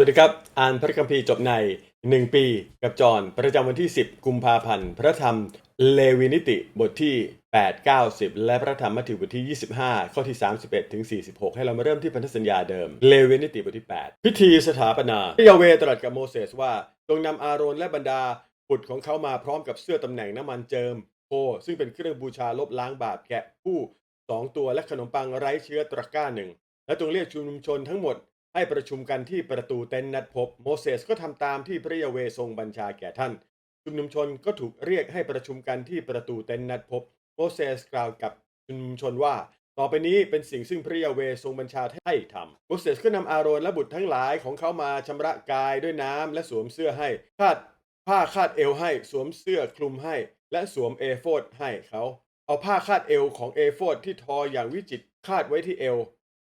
สวัสดีครับ อ่านพระคัมภีร์จบใน 1 ปีกับจอนประจำวันที่ 10 กุมภาพันธ์ พระธรรมเลวีนิติบทที่ 8 9 10 และพระธรรมมัทธิวบทที่ 25 ข้อที่ 31 ถึง 46 ให้เรามาเริ่มที่พันธสัญญาเดิม เลวีนิติบทที่ 8 พิธีสถาปนาพระยาเวตรัสกับโมเสสว่าจงนำอาโรนและบรรดาบุตรของเขามาพร้อมกับเสื้อตำแหน่งน้ำมันเจิมโคซึ่งเป็นเครื่องบูชาลบล้างบาปแกะผู้สองตัวและขนมปังไร้เชื้อตะกร้าหนึ่งและจงเรียกชุมชนทั้งหมด ให้ประชุมกันที่ประตูเต็นท์นัดพบ โมเสสก็ทำตามที่พระยาเวทรงบัญชาแก่ท่าน ชุมนุมชนก็ถูกเรียกให้ประชุมกันที่ประตูเต็นท์นัดพบ โมเสสกล่าวกับชุมนุมชนว่า ต่อไปนี้เป็นสิ่งซึ่งพระยาเวทรงบัญชาให้ทำโมเสสก็นำอาโรนและบุตรทั้งหลายของเขามาชำระกายด้วยน้ำและสวมเสื้อให้คาดผ้าคาดเอวให้สวมเสื้อคลุมให้ และสวมเอโฟดให้เขา เอาผ้าคาดเอวของเอโฟดที่ทออย่างวิจิตรคาดไว้ที่เอว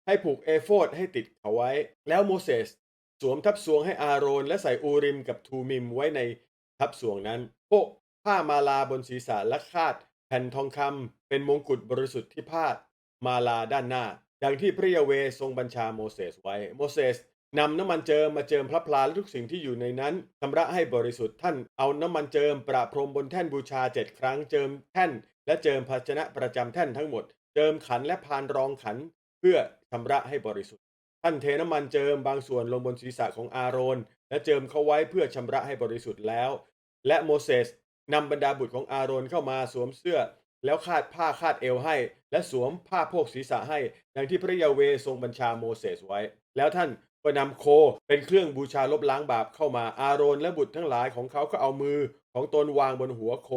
ให้ผูกเอโฟดให้ติดเขาไว้ แล้วโมเสสสวมทับสวงให้อาโรน และใส่อูริมกับทูมิมไว้ในทับสวงนั้นโปะผ้ามาลาบนศีรษะและคาด แผ่นทองคำเป็นมงกุฎบริสุทธิ์ที่พาด มาลาด้านหน้า ดังที่พระยาเวทรงบัญชาโมเสสไว้โมเสสนำน้ำมันเจิมมาเจิมพระพลาและทุกสิ่งที่อยู่ในนั้นชำระให้บริสุทธิ์ท่านเอาน้ำมันเจิมประพรมบนแท่นบูชาเจ็ดครั้งเจิมแท่น และเจิมภาชนะประจำแท่นทั้งหมด เจิมขันและพานรองขัน เพื่อ ชำระให้บริสุทธิ์ ท่านเทน้ำมันเจิมบางส่วนลงบนศีรษะของอาโรน และเจิมเขาไว้เพื่อชำระให้บริสุทธิ์แล้ว และโมเสสนำบรรดาบุตรของอาโรนเข้ามาสวมเสื้อ แล้วคาดผ้าคาดเอวให้ และสวมผ้าโพกศีรษะให้ดังที่พระยาเวทรงบัญชาโมเสสไว้ แล้วท่านก็นำโคเป็นเครื่องบูชาลบล้างบาปเข้ามาอาโรนและบุตรทั้งหลายของเขาก็เอามือของตนวางบนหัวโค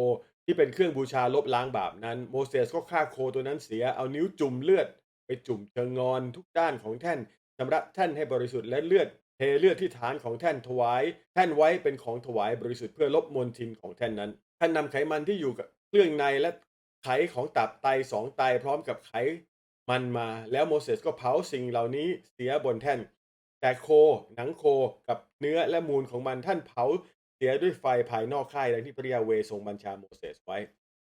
ที่เป็นเครื่องบูชาลบล้างบาปนั้น โมเสสก็ฆ่าโคตัวนั้นเสียเอานิ้วจุ่มเลือด ไปจุ่มเชิงงอนทุกด้านของแท่นชำระแท่นให้บริสุทธิ์และเลือดเทเลือดที่ฐานของแท่นถวาย แท่นไว้เป็นของถวายบริสุทธิ์เพื่อลบมลทินของแท่นนั้นท่านนำไขมันที่อยู่กับเครื่องในและไขของตับไตสองไตพร้อมกับไขมันมาแล้วโมเสสก็เผาสิ่งเหล่านี้เสียบนแท่น แต่โคหนังโคกับเนื้อและมูลของมันท่านเผาเสียด้วยไฟภายนอกค่ายดังที่พระยาเวทรงบัญชาโมเสสไว้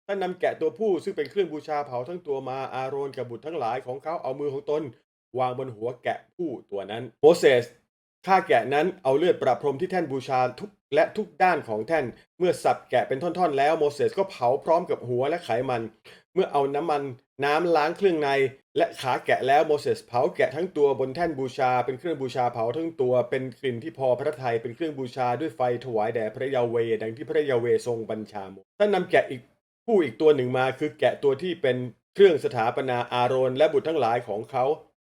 ท่านนำแกะตัวผู้ซึ่งเป็นเครื่องบูชาเผาทั้งตัวมาอาโรนกับบุตรทั้งหลายของเขาเอามือของตน วางบนหัวแกะผู้ตัวนั้น โมเสสฆ่าแกะนั้นเอาเลือดประพรมที่แท่นบูชาทุกและทุกด้านของแท่น เมื่อสับแกะเป็นท่อนๆ แล้วโมเสสก็เผาพร้อมกับหัวและไขมัน เมื่อเอาน้ำมันน้ำล้างเครื่องใน และขาแกะแล้วโมเสสเผาแกะทั้งตัวบนแท่นบูชา เป็นเครื่องบูชาเผาทั้งตัวเป็นกลิ่นที่พอพระทัยเป็นเครื่องบูชาด้วยไฟถวายแด่พระยาเวดังที่พระยาเวทรงบัญชาโมท่านนำแกะอีก ผู้อีกตัวหนึ่งมาคือแกะตัวที่เป็นเครื่องสถาปนาอาโรนและบุตรทั้งหลายของเขา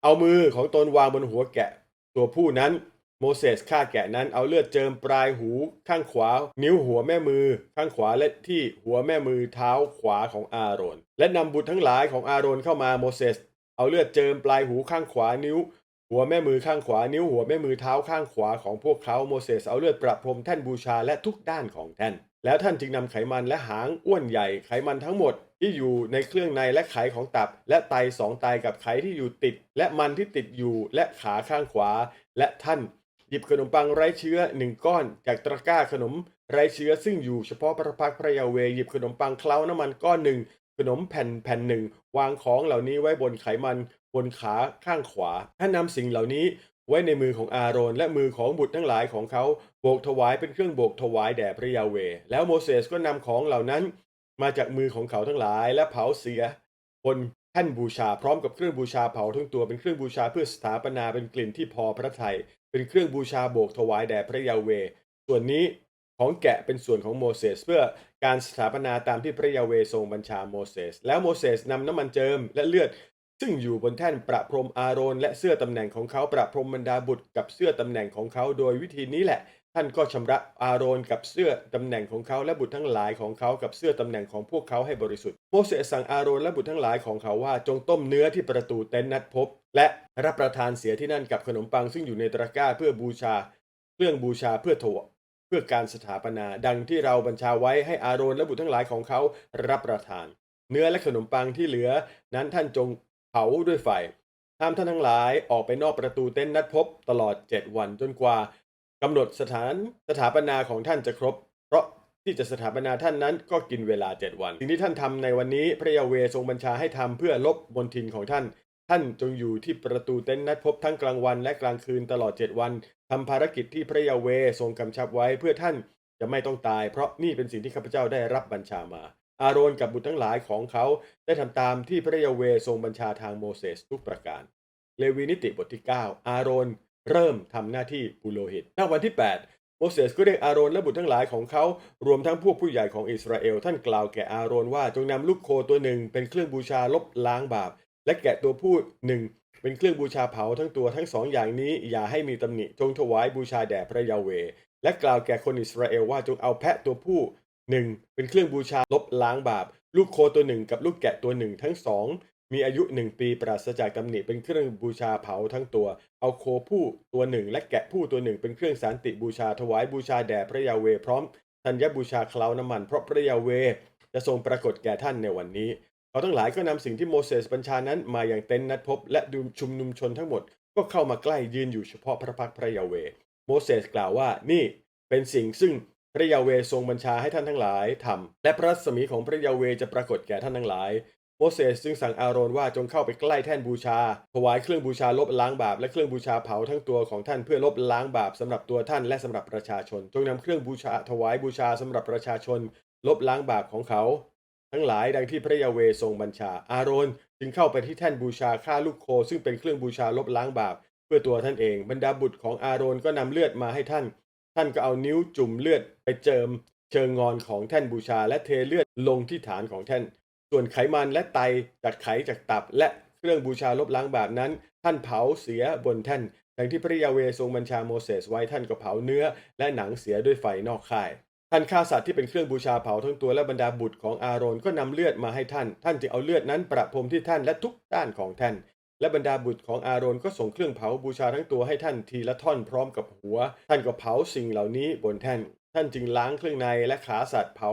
เอามือของตนวางบนหัวแกะ ตัวผู้นั้นโมเสสฆ่าแกะนั้นเอาเลือดเจิมปลายหูข้างขวา นิ้วหัวแม่มือ ข้างขวาและที่หัวแม่มือเท้าขวาของอาโรน และนำบุตรทั้งหลายของอาโรนเข้ามาโมเสสเอาเลือดเจิมปลายหูข้างขวานิ้ว หัวแม่มือข้างขวานิ้วหัวแม่มือเท้าข้างขวาของพวกเขาโมเสสเอาเลือดประพรมแท่นบูชาและทุกด้านของแท่น แล้วท่านจึงนำไขมันและหางอ้วนใหญ่ไขมันทั้งหมดที่อยู่ในเครื่องในและไขของตับ และไตสองไตกับไขที่อยู่ติด และมันที่ติดอยู่และขาข้างขวา และท่านหยิบขนมปังไร้เชื้อหนึ่งก้อนจากตะกร้าขนมไร้เชื้อซึ่งอยู่เฉพาะพระพักพระยาเวหยิบขนมปังเคล้าน้ำมันก้อนหนึ่งขนมแผ่นแผ่นหนึ่งวางของเหล่านี้ไว้บนไขมันบนขาข้างขวาท่านนำสิ่งเหล่านี้ไว้ในมือของอาโรนและมือของบุตรทั้งหลายของเขา โบกถวายเป็นเครื่องโบกถวายแด่พระยาเว แล้วโมเสสก็นำของเหล่านั้น มาจากมือของเขาทั้งหลาย และเผาเสียบนแท่นบูชาพร้อมกับเครื่องบูชาเผาทั้งตัวเป็นเครื่องบูชาเพื่อสถาปนาเป็นกลิ่นที่พอพระทัยเป็นเครื่องบูชาโบกถวายแด่พระยาเว ส่วนนี้ของแกะเป็นส่วนของโมเสสเพื่อการสถาปนาตามที่พระยาเวทรงบัญชาโมเสสแล้วโมเสสนำน้ำมันเจิมและเลือด ซึ่งอยู่บนแท่นประพรมอาโรนและเสื้อตำแหน่งของเขาประพรมบรรดาบุตรกับเสื้อตำแหน่งของเขาโดยวิธีนี้แหละ ท่านก็ชำระอาโรนกับเสื้อตำแหน่งของเขาและบุตรทั้งหลายของเขากับเสื้อตำแหน่งของพวกเขาให้บริสุทธิ์โมเสสสั่งอาโรนและบุตรทั้งหลายของเขาว่าจงต้มเนื้อที่ประตูเต็นท์นัดพบ และรับประทานเสียที่นั่นกับขนมปังซึ่งอยู่ในตะกร้าเพื่อบูชาเครื่องบูชาเพื่อถวเพื่อการสถาปนา ดังที่เราบัญชาไว้ให้อาโรนและบุตรทั้งหลายของเขารับประทาน เนื้อและขนมปังที่เหลือ นั้นท่านจงเผาด้วยไฟห้ามท่านทั้งหลายออกไปนอกประตูเต็นท์นัดพบตลอด7วันจนกว่า กำหนดสถานสถาปนาของท่านจะครบ เพราะที่จะสถาปนาท่านนั้นก็กินเวลา 7 วัน สิ่งที่ท่านทำในวันนี้พระยาเวทรงบัญชาให้ทำเพื่อลบมนทินของท่าน ท่านจงอยู่ที่ประตูเต็นท์นัดพบทั้งกลางวันและกลางคืนตลอดเจ็ดวันทำภารกิจที่พระยาเวทรงกำชับไว้เพื่อท่านจะไม่ต้องตาย เพราะนี่เป็นสิ่งที่ข้าพเจ้าได้รับบัญชามา อาโรนกับบุตรทั้งหลายของเขาได้ทำตามที่พระยาเวทรงบัญชาทางโมเสสทุกประการ เลวีนิติบทที่ 9 อาโรน เริ่มทำหน้าที่ปุโรหิตณวันที่ 8 โมเสสก็เรียกอาโรนและบุตรทั้งหลายของเขา รวมทั้งพวกผู้ใหญ่ของอิสราเอล ท่านกล่าวแก่อาโรนว่าจงนำลูกโคตัวหนึ่ง เป็นเครื่องบูชาลบล้างบาป และแกะตัวผู้หนึ่งเป็นเครื่องบูชาเผาทั้งตัวทั้งสองอย่างนี้อย่าให้มีตำหนิจงถวายบูชาแด่พระยาเว และกล่าวแก่คนอิสราเอลว่าจงเอาแพะตัวผู้หนึ่งเป็นเครื่องบูชาลบล้างบาป ลูกโคตัวหนึ่งกับลูกแกะตัวหนึ่งทั้งสอง มีอายุหนึ่งปีปราศจากตำหนิเป็นเครื่องบูชาเผาทั้งตัว เอาโคผู้ตัวหนึ่งและแกะผู้ตัวหนึ่งเป็นเครื่องสันติบูชาถวายบูชาแด่พระยาเวพร้อมธัญบูชาเคล้าน้ำมันเพราะพระยาเวจะทรงปรากฏแก่ท่านในวันนี้เขาทั้งหลายก็นำสิ่งที่โมเสสบัญชานั้นมาอย่างเต็นนัดพบ และดูชุมนุมชนทั้งหมดก็เข้ามาใกล้ยืนอยู่เฉพาะพระพักพระยาเวโมเสสกล่าวว่านี่เป็นสิ่งซึ่งพระยาเวทรงบัญชาให้ท่านทั้งหลายทำและพระรัศมีของพระยาเวจะปรากฏแก่ท่านทั้งหลาย โมเสสจึงสั่งอาโรนว่าจงเข้าไปใกล้แท่นบูชา ถวายเครื่องบูชาลบล้างบาปและเครื่องบูชาเผาทั้งตัวของท่านเพื่อลบล้างบาปสำหรับตัวท่านและสำหรับประชาชน จงนำเครื่องบูชาถวายบูชาสำหรับประชาชน ลบล้างบาปของเขา ทั้งหลายดังที่พระยาเวทรงบัญชา อาโรนจึงเข้าไปที่แท่นบูชาฆ่าลูกโค ซึ่งเป็นเครื่องบูชาลบล้างบาปเพื่อตัวท่านเองบรรดาบุตรของอาโรนก็นำเลือดมาให้ท่าน ท่านก็เอานิ้วจุ่มเลือดไปเจิม เชิงงอนของแท่นบูชาและเทเลือดลงที่ฐานของแท่น ส่วนไขมันและไตจากไขจากตับ และเครื่องบูชาลบล้างบาปนั้น ท่านเผาเสียบนแท่นดังที่พระยาเวทรงบัญชาโมเสสไว้ท่านก็เผาเนื้อ และหนังเสียด้วยไฟนอกค่าย ท่านฆ่าสัตว์ที่เป็นเครื่องบูชาเผาทั้งตัวและบรรดาบุตรของอาโรนก็นำเลือดมาให้ท่าน ท่านจึงเอาเลือดนั้นประพรมที่ท่านและทุกด้านของท่าน และบรรดาบุตรของอาโรนก็ส่งเครื่องเผาบูชาทั้งตัวให้ท่านทีละท่อนพร้อมกับหัว ท่านก็เผาสิ่งเหล่านี้บนแท่นท่านจึงล้างเครื่องในและขาสัตว์เผา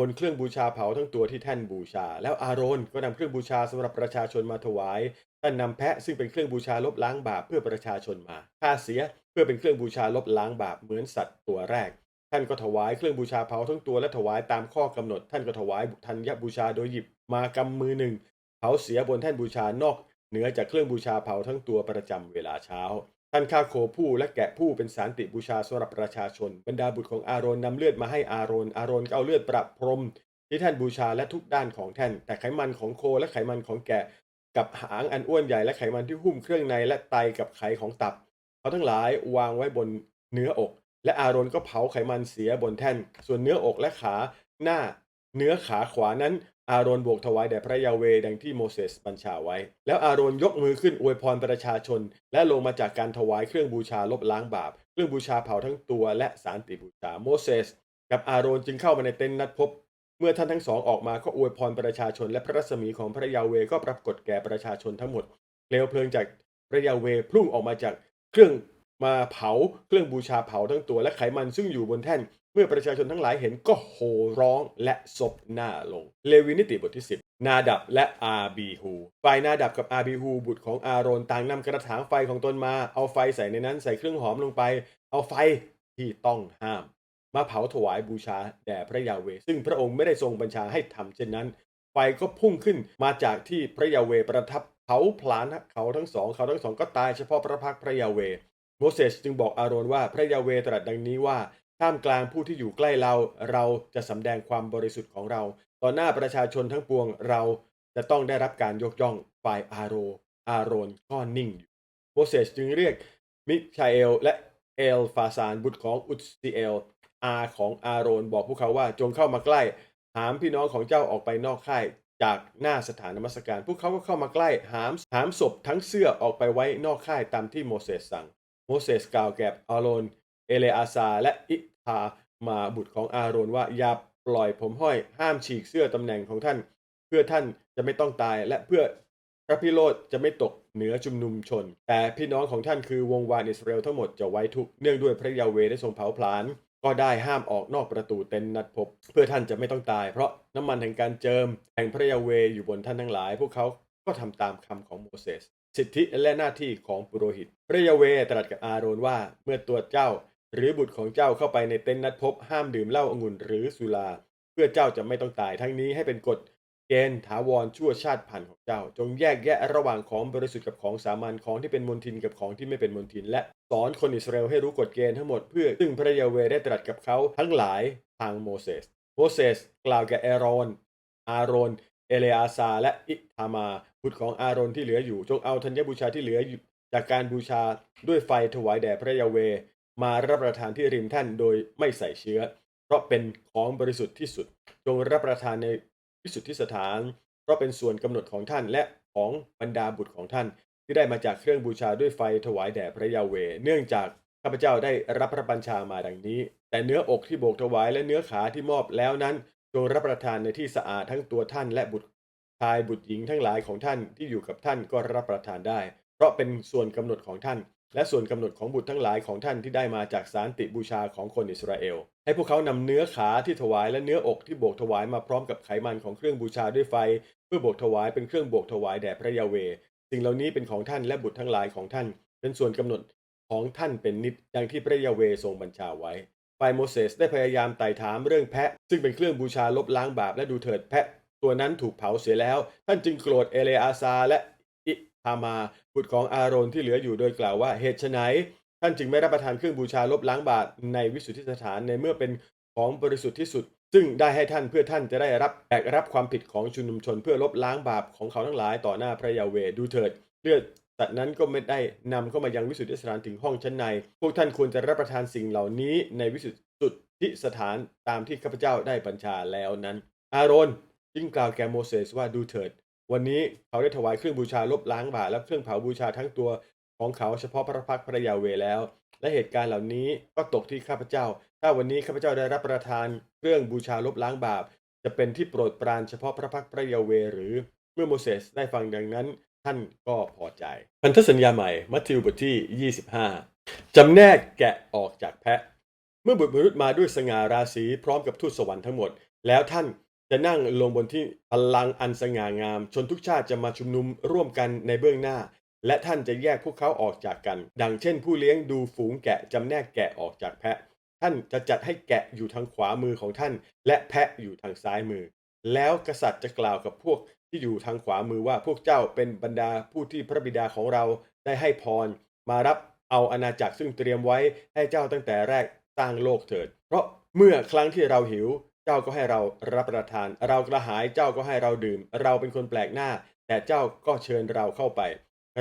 บนเครื่องบูชาเผาทั้งตัวที่ท่านบูชา แล้วอาโรนก็นำเครื่องบูชาสำหรับประชาชนมาถวายท่านนำแพะซึ่งเป็นเครื่องบูชาลบล้างบาปเพื่อประชาชนมาฆ่าเสียเพื่อเป็นเครื่องบูชาลบล้างบาปเหมือนสัตว์ตัวแรก ท่านก็ถวายเครื่องบูชาเผาทั้งตัวและถวายตามข้อกำหนด ท่านก็ถวายธัญบูชาโดยหยิบมากำมือหนึ่งเผาเสียบนแท่นบูชานอกเหนือจากเครื่องบูชาเผาทั้งตัวประจำเวลาเช้า ท่านฆ่าโคผู้และแกะผู้เป็นสารติบูชาสำหรับประชาชน บรรดาบุตรของอาโรนนำเลือดมาให้อาโรน อาโรนก็เอาเลือดประพรม ที่แท่นบูชาและทุกด้านของแท่นแต่ไขมันของโคและไขมันของแกะ กับหางอันอ้วนใหญ่และไขมันที่หุ้มเครื่องในและไตกับไขของตับ เขาทั้งหลายวางไว้บนเนื้ออก และอาโรนก็เผาไขมันเสียบนแท่น ส่วนเนื้ออกและขาหน้า เนื้อขาขวานั้น อาโรนบวกถวายแด่พระยาเวดังที่โมเสสบัญชาไว้ แล้วอาโรนยกมือขึ้นอวยพรประชาชน และลงมาจากการถวายเครื่องบูชาลบล้างบาป เครื่องบูชาเผาทั้งตัวและสารติบูชาโมเสสกับอาโรนจึงเข้ามาในเต็นท์นัดพบ เมื่อท่านทั้งสองออกมาก็อวยพรประชาชน และพระรัศมีของพระยาเวก็ปรากฏแก่ประชาชนทั้งหมดเปลวเพลิงจากพระยาเวพุ่งออกมาจากเครื่องมาเผาเครื่องบูชาเผาทั้งตัวและไขมันซึ่งอยู่บนแท่น เมื่อประชาชนทั้งหลายเห็นก็โห่ร้องและศพหน้าลง เลวีนิติบทที่ 10 นาดับและอาบีฮู ฝ่ายนาดับกับอาบีฮูบุตรของอาโรนต่างนำกระถางไฟของตนมา เอาไฟใส่ในนั้นใส่เครื่องหอมลงไป เอาไฟที่ต้องห้าม มาเผาถวายบูชาแด่พระยาเว ซึ่งพระองค์ไม่ได้ทรงบัญชาให้ทำเช่นนั้น ไฟก็พุ่งขึ้นมาจากที่พระยาเวประทับเผาผลาญเขาทั้งสองเขาทั้งสองก็ตายเฉพาะพระพักพระยาเวโมเสสจึงบอกอาโรนว่าพระยาเวตรัสดังนี้ว่า ท่ามกลางผู้ที่อยู่ใกล้เรา เราจะสำแดงความบริสุทธิ์ของเรา ต่อหน้าประชาชนทั้งปวงเราจะต้องได้รับการยกย่องฝ่ายอาโร อาโรนก็นิ่งอยู่โมเสสจึงเรียกมิชาเอลและเอลฟาซานบุตรของอุตซิเอลอาของอาโรนบอกพวกเขาว่าจงเข้ามาใกล้ หามพี่น้องของเจ้าออกไปนอกค่ายจากหน้าสถานนมัสการ พวกเขาก็เข้ามาใกล้หามหามศพทั้งเสื้อออกไปไว้นอกค่ายตามที่โมเสสสั่ง โมเสสกล่าวแก่อาโรน เอเลอาซาและอิทามาบุตรของอาโรนว่าอย่าปล่อยผมห้อยห้ามฉีกเสื้อตำแหน่งของท่าน เพื่อท่านจะไม่ต้องตายและเพื่อพระพิโรธจะไม่ตกเหนือชุมนุมชน แต่พี่น้องของท่านคือวงวานอิสราเอลทั้งหมดจะไว้ทุกเนื่องด้วยพระยาเวได้ทรงเผาผลาญก็ได้ห้ามออกนอกประตูเต็นท์นัดพบ เพื่อท่านจะไม่ต้องตาย เพราะน้ำมันแห่งการเจิม แห่งพระยาเวอยู่บนท่านทั้งหลาย พวกเขาก็ทำตามคำของโมเสสสิทธิและหน้าที่ของปุโรหิต พระยาเวตรัสกับอาโรนว่าเมื่อตัวเจ้า หรือบุตรของเจ้าเข้าไปในเต็นท์นัดพบห้ามดื่มเหล้าองุ่นหรือสุรา เพื่อเจ้าจะไม่ต้องตายทั้งนี้ให้เป็นกฎเกณฑ์ถาวรชั่วชาติพันธุ์ของเจ้า จงแยกแยะระหว่างของบริสุทธิ์กับของสามัญของที่เป็นมลทินกับของที่ไม่เป็นมลทิน และสอนคนอิสราเอลให้รู้กฎเกณฑ์ทั้งหมดเพื่อซึ่งพระยาเวได้ตรัสกับเขาทั้งหลายทางโมเสสโมเสสกล่าวแก่เอรอน อาโรน เอเลอาซา และอิธามาบุตรของอาโรนที่เหลืออยู่ จงเอาธัญบูชาที่เหลืออยู่จากการบูชาด้วยไฟถวายแด่พระยาเว มารับประทานที่ริมท่านโดยไม่ใส่เชื้อ เพราะเป็นของบริสุทธิ์ที่สุด จงรับประทานในวิสุทธิสถาน เพราะเป็นส่วนกำหนดของท่านและของบรรดาบุตรของท่าน ที่ได้มาจากเครื่องบูชาด้วยไฟถวายแด่พระยาเวห์เนื่องจากข้าพเจ้าได้รับพระบัญชามาดังนี้ แต่เนื้ออกที่โบกถวายและเนื้อขาที่มอบแล้วนั้น จงรับประทานในที่สะอาดทั้งตัวท่านและบุตรชายบุตรหญิงทั้งหลายของท่านที่อยู่กับท่านก็รับประทานได้ เพราะเป็นส่วนกำหนดของท่าน และส่วนกำหนดของบุตรทั้งหลายของท่านที่ได้มาจากสารติบูชาของคนอิสราเอล ให้พวกเขานำเนื้อขาที่ถวายและเนื้ออกที่โบกถวายมาพร้อมกับไขมันของเครื่องบูชาด้วยไฟ เพื่อโบกถวายเป็นเครื่องโบกถวายแด่พระยาเวสิ่งเหล่านี้เป็นของท่านและบุตรทั้งหลายของท่าน เป็นส่วนกำหนดของท่านเป็นนิดดังที่พระยาเวทรงบัญชาไว้ฝ่ายโมเสสได้พยายามไต่ถามเรื่องแพะ ซึ่งเป็นเครื่องบูชาลบล้างบาปและดูเถิดแพะ ตัวนั้นถูกเผาเสียแล้ว ท่านจึงโกรธเอเลอาซาและ อิธามาบุตรของอาโรนที่เหลืออยู่โดยกล่าวว่าเหตุไฉนท่านจึงไม่รับประทานเครื่องบูชาลบล้างบาปในวิสุทธิสถานในเมื่อเป็นของบริสุทธิ์ที่สุด ซึ่งได้ให้ท่านเพื่อท่านจะได้รับแบกรับความผิดของชุมชนเพื่อลบล้างบาปของเขาทั้งหลายต่อหน้าพระยาเวดูเถิดเลือดสัตว์นั้นก็ไม่ได้นำเข้ามายังวิสุทธิสถานถึงห้องชั้นใน พวกท่านควรจะรับประทานสิ่งเหล่านี้ในวิสุทธิสถานตามที่ข้าพเจ้าได้บัญชาแล้วนั้น อาโรนจึงกล่าวแก่โมเสสว่าดูเถิด วันนี้เขาได้ถวายเครื่องบูชาลบล้างบาปและเครื่องเผาบูชาทั้งตัวของเขาเฉพาะพระพักตร์พระยาเวแล้ว และเหตุการณ์เหล่านี้ก็ตกที่ข้าพเจ้า ถ้าวันนี้ข้าพเจ้าได้รับประทานเครื่องบูชาลบล้างบาป จะเป็นที่โปรดปรานเฉพาะพระพักตร์พระยาเวห์หรือเมื่อโมเสสได้ฟังดังนั้นท่านก็พอใจ พันธสัญญาใหม่ มัทธิวบทที่ 25 จำแนกแกะออกจากแพะ เมื่อบุตรมนุษย์มาด้วยสง่าราศีพร้อมกับทูตสวรรค์ทั้งหมด แล้วท่าน จะนั่งลงบนที่พลังอันสง่างาม ชนทุกชาติจะมาชุมนุมร่วมกันในเบื้องหน้า และท่านจะแยกพวกเขาออกจากกัน ดังเช่น ผู้เลี้ยงดูฝูงแกะจำแนกแกะออกจากแพะ ท่านจะจัดให้แกะอยู่ทางขวามือของท่าน และแพะอยู่ทางซ้ายมือ แล้วกษัตริย์จะกล่าวกับพวกที่อยู่ทางขวามือว่าพวกเจ้าเป็นบรรดาผู้ที่พระบิดาของเราได้ให้พร มารับเอาอาณาจักรซึ่งเตรียมไว้ให้เจ้าตั้งแต่แรกสร้างโลกเถิด เพราะเมื่อครั้งที่เราหิว เจ้าก็ให้เรารับประทาน เรากระหายเจ้าก็ให้เราดื่ม เราเป็นคนแปลกหน้า แต่เจ้าก็เชิญเราเข้าไป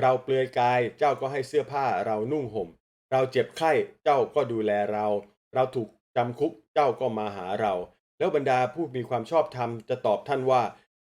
เราเปลือยกายเจ้าก็ให้เสื้อผ้าเรานุ่งห่ม เราเจ็บไข้เจ้าก็ดูแลเรา เราถูกจำคุกเจ้าก็มาหาเรา แล้วบรรดาผู้มีความชอบธรรมจะตอบท่านว่า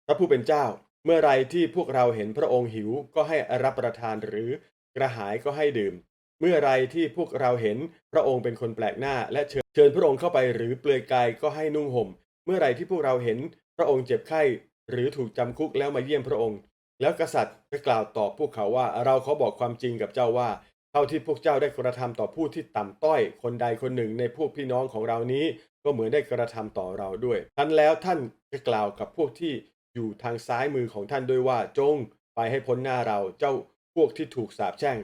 พระผู้เป็นเจ้า เมื่อไรที่พวกเราเห็นพระองค์หิวก็ให้รับประทานหรือกระหายก็ให้ดื่ม เมื่อไรที่พวกเราเห็นพระองค์เป็นคนแปลกหน้า และเชิญเชิญพระองค์เข้าไปหรือเปลือยกายก็ให้นุ่งห่ม เมื่อไรที่พวกเราเห็นพระองค์เจ็บไข้ หรือถูกจำคุกแล้วมาเยี่ยมพระองค์ แล้วกษัตริย์จะกล่าวตอบพวกเขาว่าเราขอบอกความจริงกับเจ้าว่าเท่าที่พวกเจ้าได้กระทำต่อผู้ที่ต่ำต้อยคนใดคนหนึ่งในพวกพี่น้องของเรานี้ ก็เหมือนได้กระทำต่อเราด้วยทันแล้วท่านจะกล่าวกับพวกที่อยู่ทางซ้ายมือของท่านด้วยว่าจงไปให้พ้นหน้าเราเจ้าพวกที่ถูกสาปแช่ง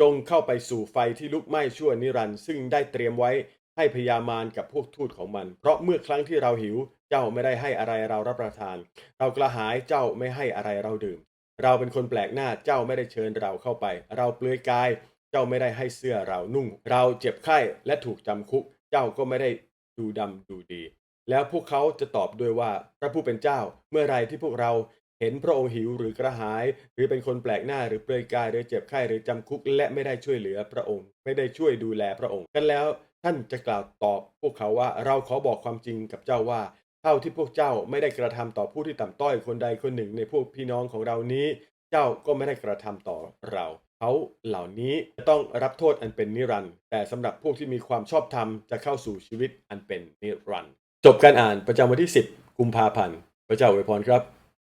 จงเข้าไปสู่ไฟที่ลุกไหม้ชั่วนิรันดร์ซึ่งได้เตรียมไว้ให้พยามารกับพวกทูตของมัน เพราะเมื่อครั้งที่เราหิว เจ้าไม่ได้ให้อะไรเรารับประทาน เรากระหายเจ้าไม่ให้อะไรเราดื่ม เราเป็นคนแปลกหน้าเจ้าไม่ได้เชิญเราเข้าไป เราเปลือยกาย เจ้าไม่ได้ให้เสื้อเรานุ่ง เราเจ็บไข้และถูกจำคุก เจ้าก็ไม่ได้ดูดำดูดี แล้วพวกเขาจะตอบด้วยว่าพระผู้เป็นเจ้า เมื่อไรที่พวกเรา เห็นพระองค์หิวหรือกระหาย หรือเป็นคนแปลกหน้าหรือเปลือยกายหรือเจ็บไข้หรือจำคุก และไม่ได้ช่วยเหลือพระองค์ ไม่ได้ช่วยดูแลพระองค์กันแล้วท่านจะกล่าวตอบพวกเขาว่าเราขอบอกความจริงกับเจ้าว่า เท่าที่พวกเจ้าไม่ได้กระทำต่อผู้ที่ต่ำต้อยคนใดคนหนึ่งในพวกพี่น้องของเรานี้ เจ้าก็ไม่ได้กระทำต่อเรา เขาเหล่านี้จะต้องรับโทษอันเป็นนิรันดร์แต่สำหรับพวกที่มีความชอบธรรมจะเข้าสู่ชีวิตอันเป็นนิรันดร์จบการอ่านประจำวันที่ 10 กุมภาพันธ์พระเจ้าอวยพรครับ